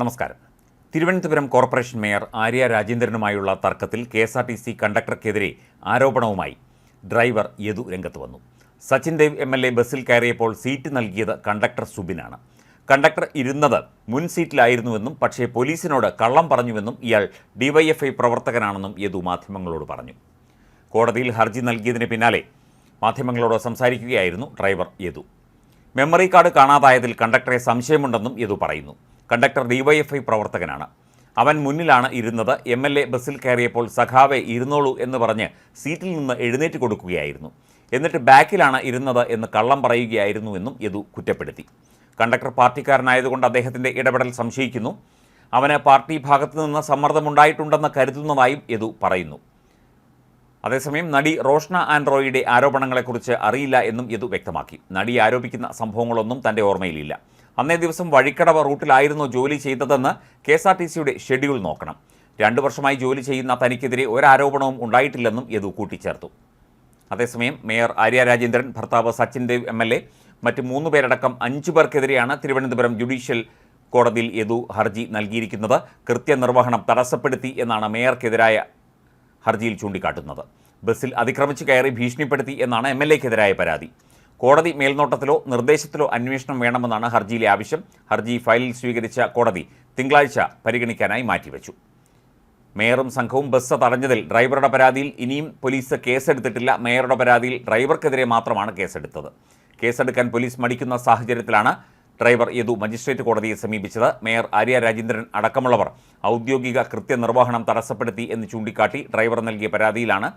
നമസ്കാരം. Thiruvananthapuram corporation mayor Arya രാജേന്ദ്രനുമായുള്ള തർക്കത്തിൽ K S R T C കണ്ടക്ടർക്കെതിരെ ആരോപണവുമായി ഡ്രൈവർ യദു രംഗത്ത് വന്നു. Sachin Dev M L A ബസ്സിൽ കയറിയപ്പോൾ സീറ്റ് നൽകിയത് കണ്ടക്ടർ സുബിനാണ്. കണ്ടക്ടർ ഇരുന്നത് മുൻ സീറ്റിലായിരുന്നുവെന്നും പക്ഷേ പോലീസിനോട് കള്ളം പറഞ്ഞുവെന്നും ഇയാൾ ഡിവൈഎഫ്ഐ പ്രവർത്തകനാണെന്നും യദു മാധ്യമങ്ങളോട് പറഞ്ഞു. കോടതിയിൽ ഹർജി നൽകിയതിന് പിന്നാലെ മാധ്യമങ്ങളോട് സംസാരിക്കുകയായിരുന്നു ഡ്രൈവർ യദു. മെമ്മറി കാർഡ് കാണാതായതിൽ കണ്ടക്ടറെ സംശയമുണ്ടെന്നും യദു പറയുന്നു. കണ്ടക്ടർ ഡിവൈഎഫ്ഐ പ്രവർത്തകനാണ്. അവൻ മുന്നിലാണ് ഇരുന്നത്. എം എൽ എ ബസ്സിൽ കയറിയപ്പോൾ സഖാവെ ഇരുന്നോളൂ എന്ന് പറഞ്ഞ് സീറ്റിൽ നിന്ന് എഴുന്നേറ്റ് കൊടുക്കുകയായിരുന്നു. എന്നിട്ട് ബാക്കിലാണ് ഇരുന്നത് എന്ന് കള്ളം പറയുകയായിരുന്നു എന്നും യദു കുറ്റപ്പെടുത്തി. കണ്ടക്ടർ പാർട്ടിക്കാരനായതുകൊണ്ട് അദ്ദേഹത്തിന്റെ ഇടപെടൽ സംശയിക്കുന്നു. അവന് പാർട്ടി ഭാഗത്തു നിന്ന് സമ്മർദ്ദമുണ്ടായിട്ടുണ്ടെന്ന് കരുതുന്നതായും യദു പറയുന്നു. അതേസമയം നടി റോഷ്ന ആൻഡ്രോയുടെ ആരോപണങ്ങളെക്കുറിച്ച് അറിയില്ല എന്നും യദു വ്യക്തമാക്കി. നടി ആരോപിക്കുന്ന സംഭവങ്ങളൊന്നും തന്റെ ഓർമ്മയിലില്ല. അന്നേ ദിവസം വഴിക്കടവ് റൂട്ടിലായിരുന്നു ജോലി ചെയ്തതെന്ന് കെ എസ് ആർ ടി സിയുടെ ഷെഡ്യൂൾ നോക്കണം. രണ്ടു വർഷമായി ജോലി ചെയ്യുന്ന തനിക്കെതിരെ ഒരാരോപണവും ഉണ്ടായിട്ടില്ലെന്നും യദു കൂട്ടിച്ചേർത്തു. അതേസമയം മേയർ ആര്യ രാജേന്ദ്രൻ ഭർത്താവ് Sachin Dev M L A മറ്റ് മൂന്ന് പേരടക്കം അഞ്ചു പേർക്കെതിരെയാണ് തിരുവനന്തപുരം ജുഡീഷ്യൽ കോടതിയിൽ യദു ഹർജി നൽകിയിരിക്കുന്നത്. കൃത്യനിർവഹണം തടസ്സപ്പെടുത്തി എന്നാണ് മേയർക്കെതിരായ ഹർജിയിൽ ചൂണ്ടിക്കാട്ടുന്നത്. ബസ്സിൽ അതിക്രമിച്ച് കയറി ഭീഷണിപ്പെടുത്തി എന്നാണ് എം എൽ എക്കെതിരായ പരാതി. കോടതി മേൽനോട്ടത്തിലോ നിർദ്ദേശത്തിലോ അന്വേഷണം വേണമെന്നാണ് ഹർജിയിലെ ആവശ്യം. ഹർജി ഫയലിൽ സ്വീകരിച്ച കോടതി തിങ്കളാഴ്ച പരിഗണിക്കാനായി മാറ്റിവെച്ചു. മേയറും സംഘവും ബസ് തടഞ്ഞതിൽ ഡ്രൈവറുടെ പരാതിയിൽ ഇനിയും പോലീസ് കേസെടുത്തിട്ടില്ല. മേയറുടെ പരാതിയിൽ ഡ്രൈവർക്കെതിരെ മാത്രമാണ് കേസെടുത്തത്. കേസെടുക്കാൻ പോലീസ് മടിക്കുന്ന സാഹചര്യത്തിലാണ് ഡ്രൈവർ യദു മജിസ്ട്രേറ്റ് കോടതിയെ സമീപിച്ചത്. മേയർ ആര്യ രാജേന്ദ്രൻ അടക്കമുള്ളവർ ഔദ്യോഗിക കൃത്യനിർവഹണം തടസ്സപ്പെടുത്തി എന്ന് ചൂണ്ടിക്കാട്ടി ഡ്രൈവർ നൽകിയ പരാതിയിലാണ്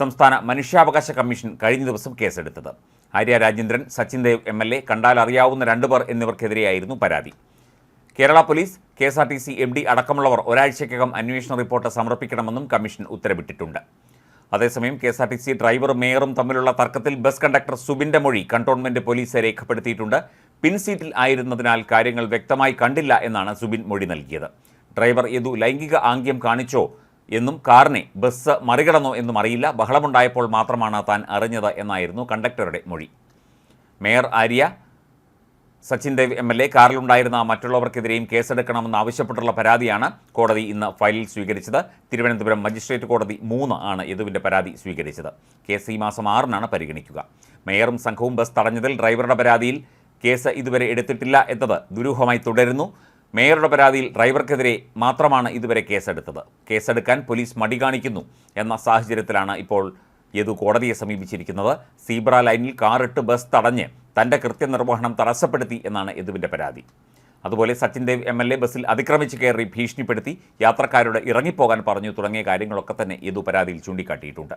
സംസ്ഥാന മനുഷ്യാവകാശ കമ്മീഷൻ കഴിഞ്ഞ ദിവസം കേസെടുത്തത്. Arya Rajendran Sachin Dev M L A കണ്ടാൽ അറിയാവുന്ന രണ്ടുപേർ എന്നിവർക്കെതിരെയായിരുന്നു പരാതി. Kerala police K S R T C M D അടക്കമുള്ളവർ ഒരാഴ്ചയ്ക്കകം അന്വേഷണ റിപ്പോർട്ട് സമർപ്പിക്കണമെന്നും കമ്മീഷൻ ഉത്തരവിട്ടിട്ടുണ്ട്. അതേസമയം K S R T C ഡ്രൈവറും മേയറും തമ്മിലുള്ള തർക്കത്തിൽ ബസ് കണ്ടക്ടർ സുബിന്റെ മൊഴി കണ്ടോൺമെന്റ് പോലീസ് രേഖപ്പെടുത്തിയിട്ടുണ്ട്. പിൻസീറ്റിൽ ആയിരുന്നതിനാൽ കാര്യങ്ങൾ വ്യക്തമായി കണ്ടില്ല എന്നാണ് സുബിൻ മൊഴി നൽകിയത്. ഡ്രൈവർ യദു ലൈംഗിക ആംഗ്യം കാണിച്ചോ എന്നും കാറിനെ ബസ് മറികടന്നോ എന്നും അറിയില്ല. ബഹളമുണ്ടായപ്പോൾ മാത്രമാണ് താൻ അറിഞ്ഞത് എന്നായിരുന്നു കണ്ടക്ടറുടെ മൊഴി. Mayor Arya Sachin Dev M L A കാറിലുണ്ടായിരുന്ന മറ്റുള്ളവർക്കെതിരെയും കേസെടുക്കണമെന്ന് ആവശ്യപ്പെട്ടുള്ള പരാതിയാണ് കോടതി ഇന്ന് ഫയലിൽ സ്വീകരിച്ചത്. തിരുവനന്തപുരം മജിസ്ട്രേറ്റ് കോടതി മൂന്ന് ആണ് യദുവിന്റെ പരാതി സ്വീകരിച്ചത്. കേസ് ഈ മാസം ആറിനാണ് പരിഗണിക്കുക. മേയറും സംഘവും ബസ് തടഞ്ഞതിൽ ഡ്രൈവറുടെ പരാതിയിൽ കേസ് ഇതുവരെ എടുത്തിട്ടില്ല എന്നത് ദുരൂഹമായി തുടരുന്നു. മേയറുടെ പരാതിയിൽ ഡ്രൈവർക്കെതിരെ മാത്രമാണ് ഇതുവരെ കേസെടുത്തത്. കേസെടുക്കാൻ പോലീസ് മടി കാണിക്കുന്നു എന്ന സാഹചര്യത്തിലാണ് ഇപ്പോൾ യദു കോടതിയെ സമീപിച്ചിരിക്കുന്നത്. സീബ്ര ലൈനിൽ കാറിട്ട് ബസ് തടഞ്ഞ് തന്റെ കൃത്യനിർവഹണം തടസ്സപ്പെടുത്തി എന്നാണ് യദുവിന്റെ പരാതി. അതുപോലെ Sachin Dev M L A ബസ്സിൽ അതിക്രമിച്ച് കയറി ഭീഷണിപ്പെടുത്തി യാത്രക്കാരോട് ഇറങ്ങിപ്പോകാൻ പറഞ്ഞു തുടങ്ങിയ കാര്യങ്ങളൊക്കെ തന്നെ യദു പരാതിയിൽ ചൂണ്ടിക്കാട്ടിയിട്ടുണ്ട്.